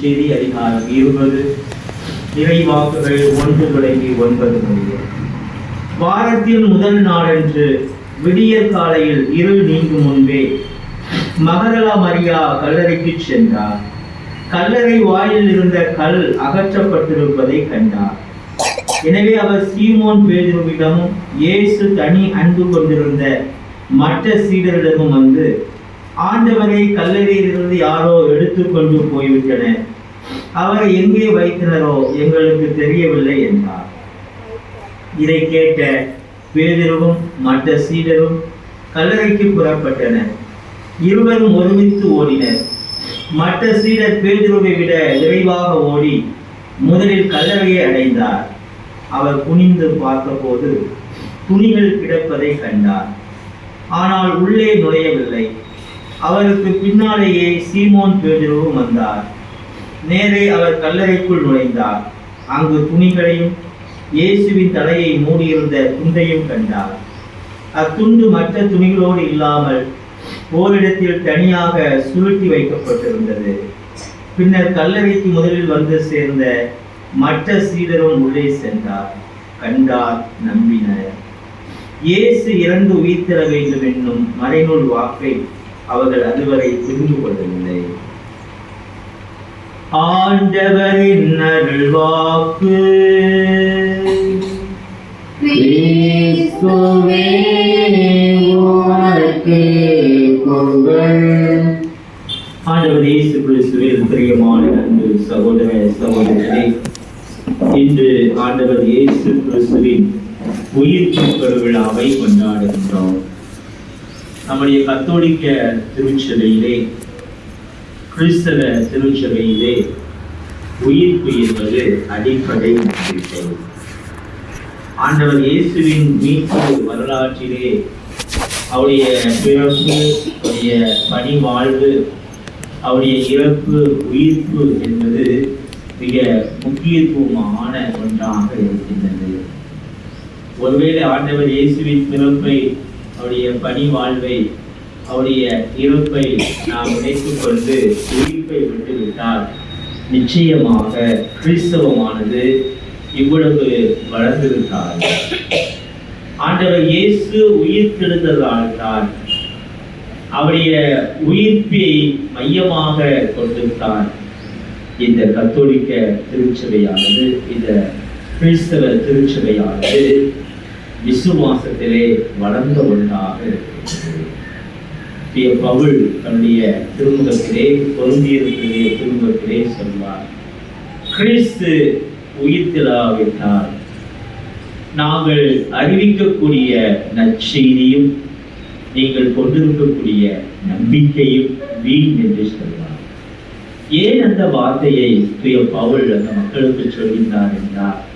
செய்தி அதிகாரம் இருபது. இறைவாக்குகள் ஒன்று தொடங்கி ஒன்பது முடியும் வாரத்தின் முதல் நாளன்று விடியற் காலையில் இருள் நீங்கும் முன்பே மகரலா மரியா கல்லறைக்கு சென்றார். கல்லறை வாயில் இருந்த கல் அகற்றப்பட்டிருப்பதை கண்டார். எனவே அவர் சீமோன் பேதுருவிடமும் இயேசு தனி அன்பு கொண்டிருந்த மற்ற சீடரிடமும் வந்து ஆண்டவரை கல்லறையிலிருந்து யாரோ எடுத்துக்கொண்டு போய்விட்டனர். அவரை எங்கே வைத்தனரோ எங்களுக்கு தெரியவில்லை என்றார். இதை கேட்ட பேதிருவும் மற்ற சீடரும் கல்லறைக்கு புறப்பட்டனர். இருவரும் ஒருமித்து ஓடினர். மற்ற சீடர் பேதுருவை விட விரைவாக ஓடி முதலில் கல்லறையை அடைந்தார். அவர் குனிந்து பார்த்தபோது துணிகள் கிடப்பதை கண்டார். ஆனால் உள்ளே நுழையவில்லை. அவருக்கு பின்னாலேயே சீமோன் பேதுருவும் வந்தார். நேரே அவர் கல்லறைக்குள் நுழைந்தார். அங்கு துணிகளையும் இயேசுவின் தலையை மூடியிருந்த துண்டையும் கண்டார். அத்துண்டு மற்ற துணிகளோடு இல்லாமல் ஓரிடத்தில் தனியாக சுருட்டி வைக்கப்பட்டிருந்தது. பின்னர் கல்லறைக்கு முதலில் வந்து சேர்ந்த மற்ற சீடரும் உள்ளே சென்றார். கண்டார் நம்பினர். இயேசு இறந்து உயிர்த்தெழ வேண்டும் என்னும் மறைநூல் வாக்கை அவர்கள் அதுவரை புரிந்து கொள்ளவில்லை. ஆண்டவரின் அருள் வாக்கு கிறிஸ்துவே உமக்கு புகழ் ஆண்டவர் இயேசு கிறிஸ்துவில் பிரியமான அன்பு சகோதர சகோதரர்களே இன்று ஆண்டவர் இயேசு கிறிஸ்துவின் உயிர் பெருவிழாவை கொண்டாடுகின்றோம். நம்முடைய கத்தோலிக்க திருச்சபையிலே கிறிஸ்தவ திருச்சபையிலே உயிர்ப்பு என்பது அடிப்படை நம்பிக்கை. ஆண்டவர் இயேசுவின் மீட்பு வரலாற்றிலே அவருடைய பிறப்பு அவருடைய பணி வாழ்வு அவருடைய இறப்பு உயிர்ப்பு என்பது மிக முக்கியத்துவமான ஒன்றாக இருக்கின்றது. ஒருவேளை ஆண்டவர் இயேசுவின் பிறப்பை அவருடைய பணி வாழ்வை அவருடைய இருப்பை நாம் நினைத்துக் கொண்டு உயிர்ப்பை விட்டுவிட்டால் நிச்சயமாக கிறிஸ்தவமானது இவ்வளவு வளர்ந்திருக்காது ஆண்டவர் இயேசு உயிர் தெழுந்ததால்தான் அவருடைய உயிர்ப்பை மையமாக கொண்டிருந்தான் இந்த கத்தோலிக்க திருச்சபையானது இந்த கிறிஸ்தவ திருச்சபையானது விசுவாசத்திலே வளர்ந்த ஒன்றாக இருக்கிறது. பவுல் தன்னுடைய திருமுகத்திலே பொருந்தியிருக்கிற திருமுகத்திலே சொல்வார் கிறிஸ்து உயிர்த்திலாவிட்டார் நாங்கள் அறிவிக்கக்கூடிய நற்செய்தியும் நீங்கள் கொண்டிருக்கக்கூடிய நம்பிக்கையும் வீண் என்று சொல்வார். ஏன் அந்த வார்த்தையை பிரிய பவுல் அந்த மக்களுக்கு சொல்கின்றார் என்றார்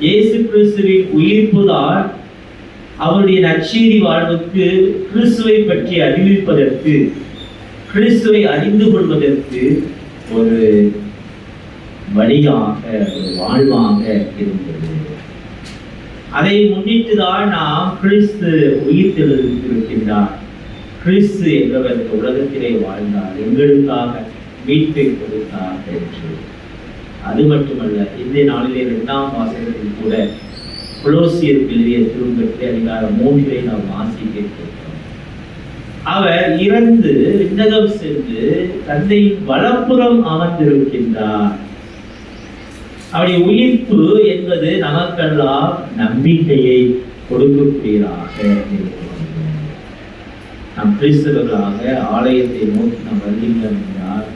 இயேசு கிறிஸ்துவின் உயிர்ப்புதான் அவருடைய நச்சீரி வாழ்வுக்கு கிறிஸ்துவை பற்றி அறிவிப்பதற்கு கிறிஸ்துவை அறிந்து கொள்வதற்கு ஒரு வழியாக ஒரு வாழ்வாக இருந்தது. அதை முன்னிட்டுதான் நாம் கிறிஸ்து உயிர் தெழுந்திருக்கின்றார் கிறிஸ்து என்பவர் இந்த உலகத்திலே வாழ்ந்தார். எங்களுக்காக மீட்பை கொடுத்தார் என்று. அது மட்டுமல்ல இந்த நாளிலே இரண்டாம் வாசகத்தில் கூட புலோசியருக்கு எழுதிய திரும்பத்தை அதிகாரம் மூன்றை நாம் வாசிக்க அவர் இறந்து விண்ணகம் சென்று தந்தையின் வலப்புறம் அமர்ந்திருக்கின்றார். அவருடைய உயிர்ப்பு என்பது நமக்கெல்லாம் நம்பிக்கையை கொடுக்கக்கூடியதாக நாம் நம் கிறிஸ்தவர்களாக ஆலயத்தை நோக்கி நாம் வருகின்றோம் என்றால்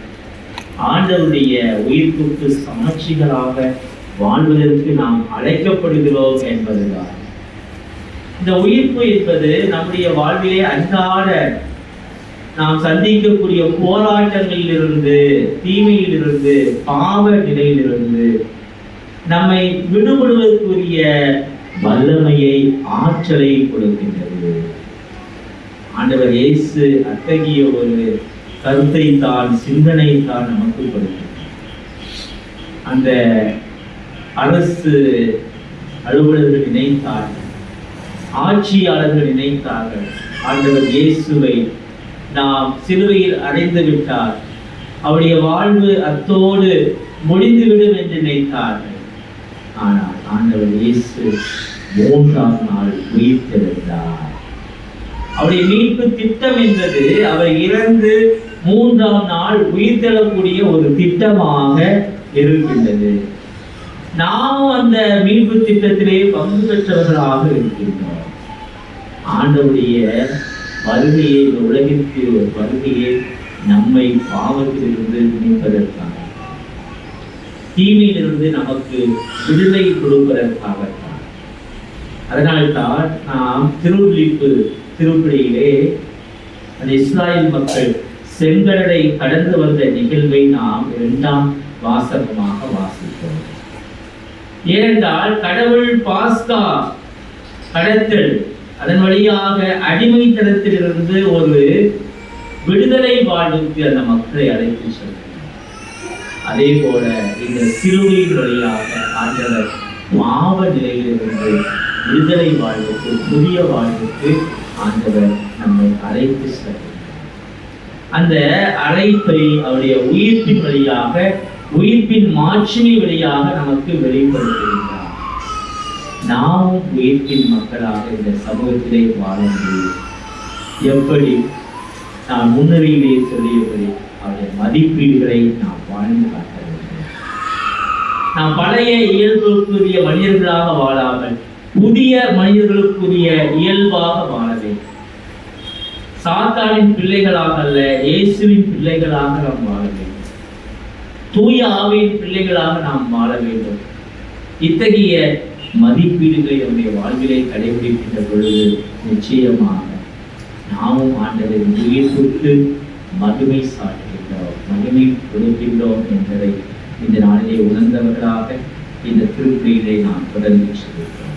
ஆண்டவருடைய உயிர்ப்புக்கு சாட்சிகளாக வாழ்வதற்கு நாம் அழைக்கப்படுகிறோம் என்பதுதான். இந்த உயிர்ப்பு என்பது நம்முடைய வாழ்விலே அன்றாட நாம் சந்திக்கக்கூடிய போராட்டங்களிலிருந்து தீமையிலிருந்து பாவ நிலையிலிருந்து நம்மை விடுபடுவதற்குரிய வல்லமையை ஆற்றலை கொடுக்கின்றது. ஆண்டவர் இயேசு அத்தகைய ஒரு கருத்தை தான் சிந்தனை தான் நமக்கு கொடுக்கின்றார் அந்த அரசு அலுவலர்கள் நினைத்தார்கள் ஆட்சியாளர்கள் நினைத்தார்கள் ஆண்டவர் இயேசுவை நாம் சிலுவையில் அடைந்து விட்டார். அவருடைய வாழ்வு அத்தோடு முடிந்துவிடும் என்று நினைத்தார்கள். ஆனால் ஆண்டவர் இயேசு மூன்றாம் நாள் உயிர்த்தெழுந்தார். அவருடைய மீட்பு திட்டம் என்பது அவர் இறந்து மூன்றாம் நாள் உயிர் தரக்கூடிய ஒரு திட்டமாக இருக்கின்றது. நாமும் அந்த மீட்பு திட்டத்திலே பங்கு பெற்றவர்களாக இருக்கின்றோம். ஆண்டவுடைய வருகையை இந்த உலகிற்கு ஒரு வருகையை நம்மை பாவத்திலிருந்து மீட்பதற்காக தீமையிலிருந்து நமக்கு விடுதலை கொடுப்பதற்காகத்தான். அதனால்தான் நாம் திருவிழிப்பு திருப்படியிலே அந்த இஸ்ராயல் மக்கள் செங்கடலை கடந்து வந்த நிகழ்வை நாம் இரண்டாம் வாசகமாக வாசித்தோம் ஏனென்றால் கடவுள் பாஸ்கா கடத்தல் அதன் வழியாக அடிமைத்தனத்திலிருந்து ஒரு விடுதலை வாழ்வுக்கு அந்த மக்களை அழைத்து செல்கிறார் அதே போல இந்த சிறுவையின் வழியாக ஆண்டவர் மாவ நிலையிலிருந்து விடுதலை வாழ்வுக்கு புதிய வாழ்வுக்கு ஆண்டவர் நம்மை அழைத்து செல்கிறார். அந்த அழைப்பை அவருடைய உயிர்ப்பின் வழியாக உயிர்ப்பின் மாட்சிமை வழியாக நமக்கு வெளிப்படுத்துகின்றார். நாமும் உயிர்ப்பின் மக்களாக இந்த சமூகத்திலே வாழ முடியும். எப்படி? நான் முன்னரையிலே சொல்லியபடி அவருடைய மதிப்பீடுகளை நாம் வாழ்ந்து காட்ட வேண்டும். நாம் பழைய இயல்புக்குரிய மனிதர்களாக வாழாமல் புதிய மனிதர்களுக்குரிய இயல்பாக வாழ வேண்டும். சாத்தானின் பிள்ளைகளாக அல்ல இயேசுவின் பிள்ளைகளாக நாம் வாழ வேண்டும். தூய ஆவியின் பிள்ளைகளாக நாம் வாழ வேண்டும். இத்தகைய மதிப்பீடுகளை நம்முடைய வாழ்விலை கடைபிடிக்கின்ற பொழுது நிச்சயமாக நாமும் ஆண்டவரின் உயிர்ப்புக்கு மகிமை சாட்டுகின்றோம் மகிமை கொடுக்கின்றோம் என்பதை இந்த நாளிலே உணர்ந்தவர்களாக இந்த திருப்பதியிலே நாம் தொடர்ந்து செல்வோம்